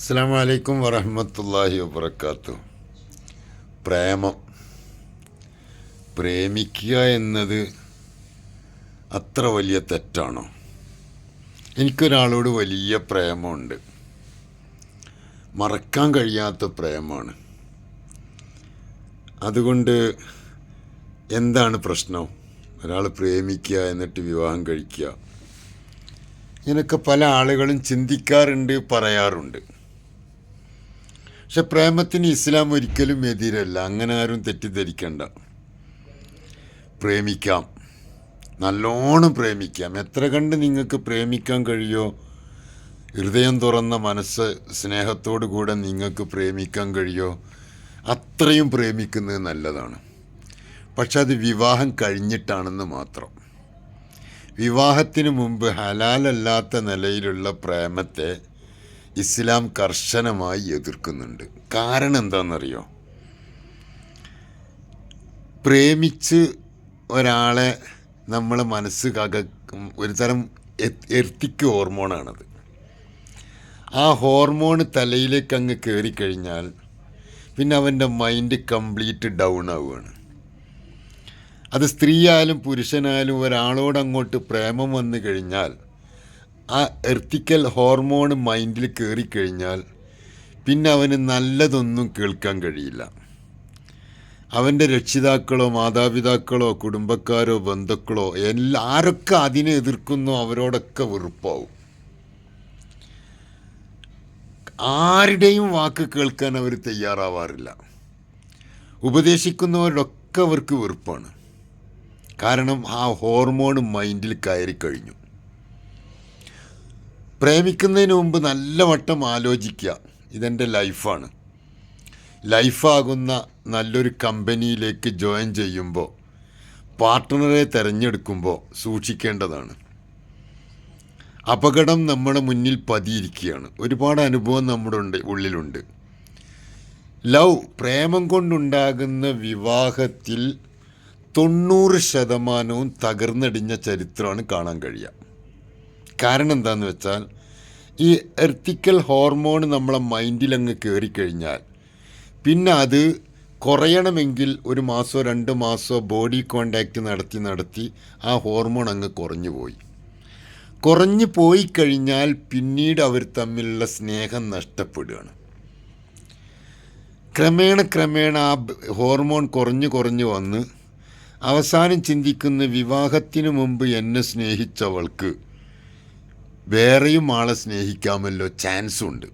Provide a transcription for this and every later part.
അസ്സാം വലൈക്കും വറഹമത്തല്ലാഹി വബർക്കാത്തു പ്രേമം. പ്രേമിക്കുക എന്നത് അത്ര വലിയ തെറ്റാണോ? എനിക്കൊരാളോട് വലിയ പ്രേമമുണ്ട്. മറക്കാൻ കഴിയാത്ത പ്രേമമാണ്. അതുകൊണ്ട് എന്താണ് പ്രശ്നം? ഒരാൾ പ്രേമിക്കുക എന്നിട്ട് വിവാഹം കഴിക്കുക. ഇങ്ങനെയൊക്കെ പല ആളുകളും ചിന്തിക്കാറുണ്ട് പറയാറുണ്ട്. പക്ഷെ പ്രേമത്തിന് ഇസ്ലാം ഒരിക്കലും എതിരല്ല. അങ്ങനെ ആരും തെറ്റിദ്ധരിക്കണ്ട. പ്രേമിക്കാം. നല്ലോണം പ്രേമിക്കാം. എത്ര കണ്ട് നിങ്ങൾക്ക് പ്രേമിക്കാൻ കഴിയോ? ഹൃദയം തുറന്ന മനസ്സ് സ്നേഹത്തോടു കൂടെ നിങ്ങൾക്ക് പ്രേമിക്കാൻ കഴിയോ? അത്രയും പ്രേമിക്കുന്നത് നല്ലതാണ്. പക്ഷെ അത് വിവാഹം കഴിഞ്ഞിട്ടാണെന്ന് മാത്രം. വിവാഹത്തിന് മുമ്പ് ഹലാലല്ലാത്ത നിലയിലുള്ള പ്രേമത്തെ ഇസ്ലാം കർശനമായി എതിർക്കുന്നുണ്ട്. കാരണം എന്താണെന്നറിയോ? പ്രേമിച്ച് ഒരാളെ നമ്മളെ മനസ്സ് കക ഒരു തരം എർത്തിക്ക് ഹോർമോണാണത്. ആ ഹോർമോൺ തലയിലേക്ക് അങ്ങ് കയറിക്കഴിഞ്ഞാൽ പിന്നെ അവന്റെ മൈൻഡ് കംപ്ലീറ്റ് ഡൗൺ ആവുകയാണ്. അത് സ്ത്രീയായാലും പുരുഷനായാലും ഒരാളോട് അങ്ങോട്ട് പ്രേമം വന്നു കഴിഞ്ഞാൽ ആ എർത്തിക്കൽ ഹോർമോൺ മൈൻഡിൽ കയറിക്കഴിഞ്ഞാൽ പിന്നെ അവന് നല്ലതൊന്നും കേൾക്കാൻ കഴിയില്ല. അവന്റെ രക്ഷിതാക്കളോ മാതാപിതാക്കളോ കുടുംബക്കാരോ ബന്ധുക്കളോ എല്ലാ ആരൊക്കെ അതിനെ എതിർക്കുന്നോ അവരോടൊക്കെ വെറുപ്പാവും. ആരുടെയും വാക്ക് കേൾക്കാൻ അവർ തയ്യാറാവാറില്ല. ഉപദേശിക്കുന്നവരോടൊക്കെ അവർക്ക് വെറുപ്പാണ്. കാരണം ആ ഹോർമോൺ മൈൻഡിൽ കയറി കഴിഞ്ഞു. പ്രേമിക്കുന്നതിന് മുമ്പ് നല്ല വട്ടം ആലോചിക്കുക. ഇതെന്റെ ലൈഫാണ്. ലൈഫാകുന്ന നല്ലൊരു കമ്പനിയിലേക്ക് ജോയിൻ ചെയ്യുമ്പോൾ പാർട്ട്ണറെ തിരഞ്ഞെടുക്കുമ്പോൾ സൂക്ഷിക്കേണ്ടതാണ്. അപകടം നമ്മുടെ മുന്നിൽ പതിയിരിക്കുകയാണ്. ഒരുപാട് അനുഭവം നമ്മുടെ ഉണ്ട് ഉള്ളിലുണ്ട്. ലവ് പ്രേമം കൊണ്ടുണ്ടാകുന്ന വിവാഹത്തിൽ തൊണ്ണൂറ് ശതമാനവും തകർന്നടിഞ്ഞ ചരിത്രമാണ് കാണാൻ കഴിയുക. കാരണം എന്താണെന്ന് വെച്ചാൽ ഈ എർത്തിക്കൽ ഹോർമോൺ നമ്മളെ മൈൻഡിലങ്ങ് കയറിക്കഴിഞ്ഞാൽ പിന്നെ അത് കുറയണമെങ്കിൽ ഒരു മാസമോ രണ്ട് മാസമോ ബോഡി കോണ്ടാക്റ്റ് നടത്തി നടത്തി ആ ഹോർമോൺ അങ്ങ് കുറഞ്ഞു പോയി. കുറഞ്ഞു പോയി കഴിഞ്ഞാൽ പിന്നീട് അവർ തമ്മിലുള്ള സ്നേഹം നഷ്ടപ്പെടുകയാണ്. ക്രമേണ ക്രമേണ ആ ഹോർമോൺ കുറഞ്ഞു കുറഞ്ഞു വന്ന് അവസാനം ചിന്തിക്കുന്ന വിവാഹത്തിന് മുമ്പ് എന്നെ സ്നേഹിച്ചവൾക്ക് വേറെയും ആളെ സ്നേഹിക്കാമല്ലോ ചാൻസ് ഉണ്ട്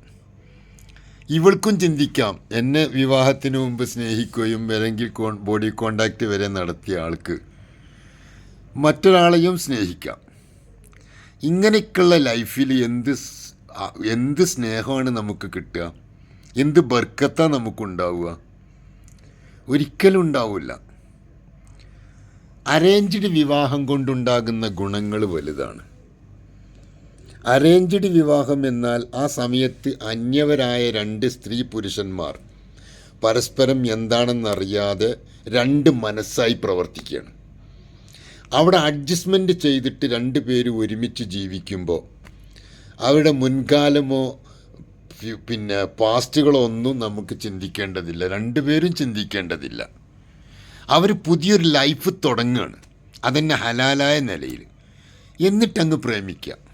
ഇവൾക്കും ചിന്തിക്കാം. എന്നെ വിവാഹത്തിന് മുമ്പ് സ്നേഹിക്കുകയും അല്ലെങ്കിൽ ബോഡി കോണ്ടാക്റ്റ് വരെ നടത്തിയ ആൾക്ക് മറ്റൊരാളെയും സ്നേഹിക്കാം. ഇങ്ങനെയൊക്കെയുള്ള ലൈഫിൽ എന്ത് എന്ത് സ്നേഹമാണ് നമുക്ക് കിട്ടുക? എന്ത് ബർക്കത്ത നമുക്കുണ്ടാവുക? ഒരിക്കലും ഉണ്ടാവില്ല. അറേഞ്ച്ഡ് വിവാഹം കൊണ്ടുണ്ടാകുന്ന ഗുണങ്ങൾ വലുതാണ്. അറേഞ്ച്ഡ് വിവാഹം എന്നാൽ ആ സമയത്ത് അന്യവരായ രണ്ട് സ്ത്രീ പുരുഷന്മാർ പരസ്പരം എന്താണെന്നറിയാതെ രണ്ട് മനസ്സായി പ്രവർത്തിക്കുകയാണ്. അവിടെ അഡ്ജസ്റ്റ്മെന്റ് ചെയ്തിട്ട് രണ്ട് പേര് ഒരുമിച്ച് ജീവിക്കുമ്പോൾ അവരുടെ മുൻകാലമോ പിന്നെ പാസ്റ്റുകളോ ഒന്നും നമുക്ക് ചിന്തിക്കേണ്ടതില്ല. രണ്ടുപേരും ചിന്തിക്കേണ്ടതില്ല. അവർ പുതിയൊരു ലൈഫ് തുടങ്ങുകയാണ്. അതന്നെ ഹലാലായ നിലയിൽ. എന്നിട്ടങ്ങ് പ്രേമിക്കുക.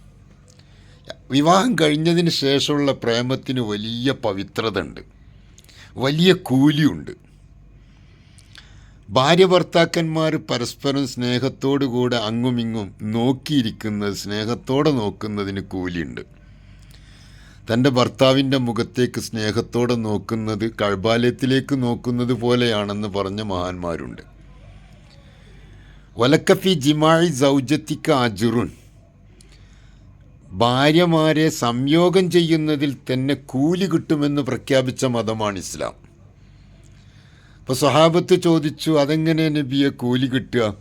വിവാഹം കഴിഞ്ഞതിന് ശേഷമുള്ള പ്രേമത്തിന് വലിയ പവിത്രത ഉണ്ട് വലിയ കൂലിയുണ്ട്. ഭാര്യ ഭർത്താക്കന്മാർ പരസ്പരം കൂടെ അങ്ങുമിങ്ങും നോക്കിയിരിക്കുന്നത് സ്നേഹത്തോടെ നോക്കുന്നതിന് കൂലിയുണ്ട്. തന്റെ ഭർത്താവിന്റെ മുഖത്തേക്ക് സ്നേഹത്തോടെ നോക്കുന്നത് കഴബാലയത്തിലേക്ക് നോക്കുന്നത് പോലെയാണെന്ന് പറഞ്ഞ മഹാന്മാരുണ്ട്. വലക്കഫി ജിമായി സൗജത്തിക്ക് അജുറുൻ ഭാര്യമാരെ സംയോഗം ചെയ്യുന്നതിൽ തന്നെ കൂലി കിട്ടുമെന്ന് പ്രഖ്യാപിച്ച മതമാണ് ഇസ്ലാം. അപ്പോൾ സ്വഹാബത്ത് ചോദിച്ചു അതെങ്ങനെ നബിയെ കൂലി കിട്ടുക?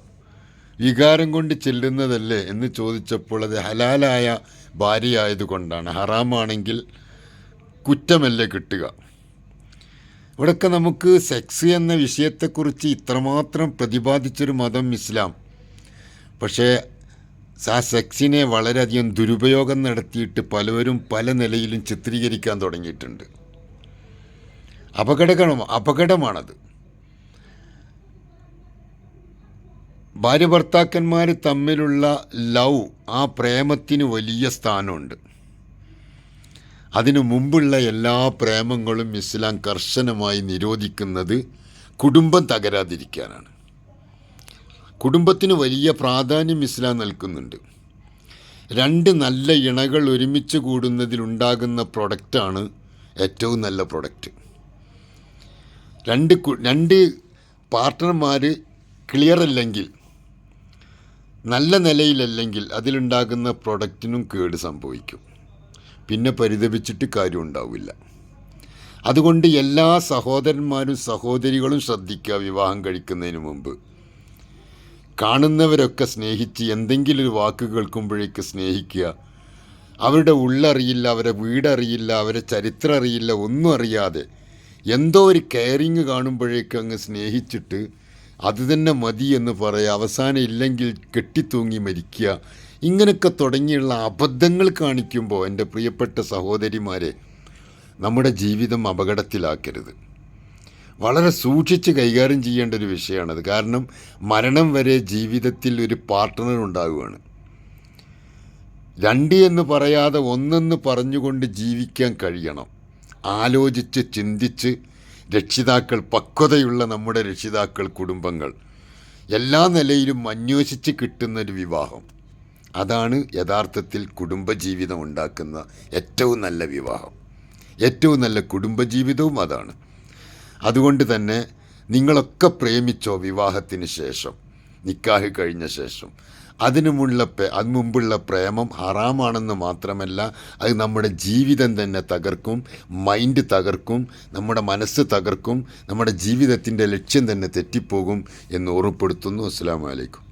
വികാരം കൊണ്ട് ചെല്ലുന്നതല്ലേ? എന്ന് ചോദിച്ചപ്പോൾ അത് ഹലാലായ ഭാര്യയായതുകൊണ്ടാണ് ഹറാമാണെങ്കിൽ കുറ്റമല്ലേ കിട്ടുക? ഇവിടെയൊക്കെ നമുക്ക് സെക്സ് എന്ന വിഷയത്തെക്കുറിച്ച് ഇത്രമാത്രം പ്രതിപാദിച്ചൊരു മതം ഇസ്ലാം. പക്ഷേ ആ സെക്സിനെ വളരെയധികം ദുരുപയോഗം നടത്തിയിട്ട് പലവരും പല നിലയിലും ചിത്രീകരിക്കാൻ തുടങ്ങിയിട്ടുണ്ട്. അപകടകരം അപകടമാണത്. ഭാര്യ ഭർത്താക്കന്മാർ തമ്മിലുള്ള ലവ് ആ പ്രേമത്തിന് വലിയ സ്ഥാനമുണ്ട്. അതിനു മുമ്പുള്ള എല്ലാ പ്രേമങ്ങളും ഇസ്ലാം കർശനമായി നിരോധിക്കുന്നത് കുടുംബം തകരാതിരിക്കാനാണ്. കുടുംബത്തിന് വലിയ പ്രാധാന്യം ഇസ്ലാം നൽകുന്നുണ്ട്. രണ്ട് നല്ല ഇണകൾ ഒരുമിച്ച് കൂടുന്നതിലുണ്ടാകുന്ന പ്രൊഡക്റ്റാണ് ഏറ്റവും നല്ല പ്രൊഡക്റ്റ് രണ്ട് രണ്ട് പാർട്ട്ണർമാർ ക്ലിയർ അല്ലെങ്കിൽ നല്ല നിലയിലല്ലെങ്കിൽ അതിലുണ്ടാകുന്ന പ്രൊഡക്റ്റിനും കേട് സംഭവിക്കും. പിന്നെ പരിതപിച്ചിട്ട് കാര്യം ഉണ്ടാവില്ല. അതുകൊണ്ട് എല്ലാ സഹോദരന്മാരും സഹോദരികളും ശ്രദ്ധിക്കുക വിവാഹം കഴിക്കുന്നതിന് മുമ്പ്. കാണുന്നവരൊക്കെ സ്നേഹിച്ച് എന്തെങ്കിലും ഒരു വാക്ക് കേൾക്കുമ്പോഴേക്ക് സ്നേഹിക്കുക. അവരുടെ ഉള്ളറിയില്ല അവരെ വീടറിയില്ല അവരെ ചരിത്രം അറിയില്ല ഒന്നും അറിയാതെ. എന്തോ ഒരു കെയറിങ് കാണുമ്പോഴേക്ക് അങ്ങ് സ്നേഹിച്ചിട്ട് അത് തന്നെ മതി എന്ന് പറയുക അവസാനം ഇല്ലെങ്കിൽ കെട്ടിത്തൂങ്ങി മരിക്കുക. ഇങ്ങനെയൊക്കെ തുടങ്ങിയുള്ള അബദ്ധങ്ങൾ കാണിക്കുമ്പോൾ എന്റെ പ്രിയപ്പെട്ട സഹോദരിമാരെ നമ്മുടെ ജീവിതം അപകടത്തിലാക്കരുത്. വളരെ സൂക്ഷിച്ച് കൈകാര്യം ചെയ്യേണ്ട ഒരു വിഷയമാണത്. കാരണം മരണം വരെ ജീവിതത്തിൽ ഒരു പാർട്ട്ണർ ഉണ്ടാവുകയാണ്. രണ്ട് എന്ന് പറയാതെ ഒന്നെന്ന് പറഞ്ഞുകൊണ്ട് ജീവിക്കാൻ കഴിയണം. ആലോചിച്ച് ചിന്തിച്ച് രക്ഷിതാക്കൾ പക്വതയുള്ള നമ്മുടെ രക്ഷിതാക്കൾ കുടുംബങ്ങൾ എല്ലാ നിലയിലും അന്വേഷിച്ച് കിട്ടുന്നൊരു വിവാഹം. അതാണ് യഥാർത്ഥത്തിൽ കുടുംബജീവിതം ഉണ്ടാക്കുന്ന ഏറ്റവും നല്ല വിവാഹം. ഏറ്റവും നല്ല കുടുംബജീവിതവും അതാണ്. അതുകൊണ്ട് തന്നെ നിങ്ങളൊക്കെ പ്രേമിച്ചോ വിവാഹത്തിന് ശേഷം നിക്കാഹ് കഴിഞ്ഞ ശേഷം. അതിനുമുള്ള അതിനു മുമ്പുള്ള പ്രേമം ഹറാമാണെന്ന് മാത്രമല്ല അത് നമ്മുടെ ജീവിതം തന്നെ തകർക്കും മൈൻഡ് തകർക്കും നമ്മുടെ മനസ്സ് തകർക്കും നമ്മുടെ ജീവിതത്തിന്റെ ലക്ഷ്യം തന്നെ തെറ്റിപ്പോകും എന്ന് ഓർമ്മപ്പെടുത്തുന്നു. അസ്സാം വലൈക്കും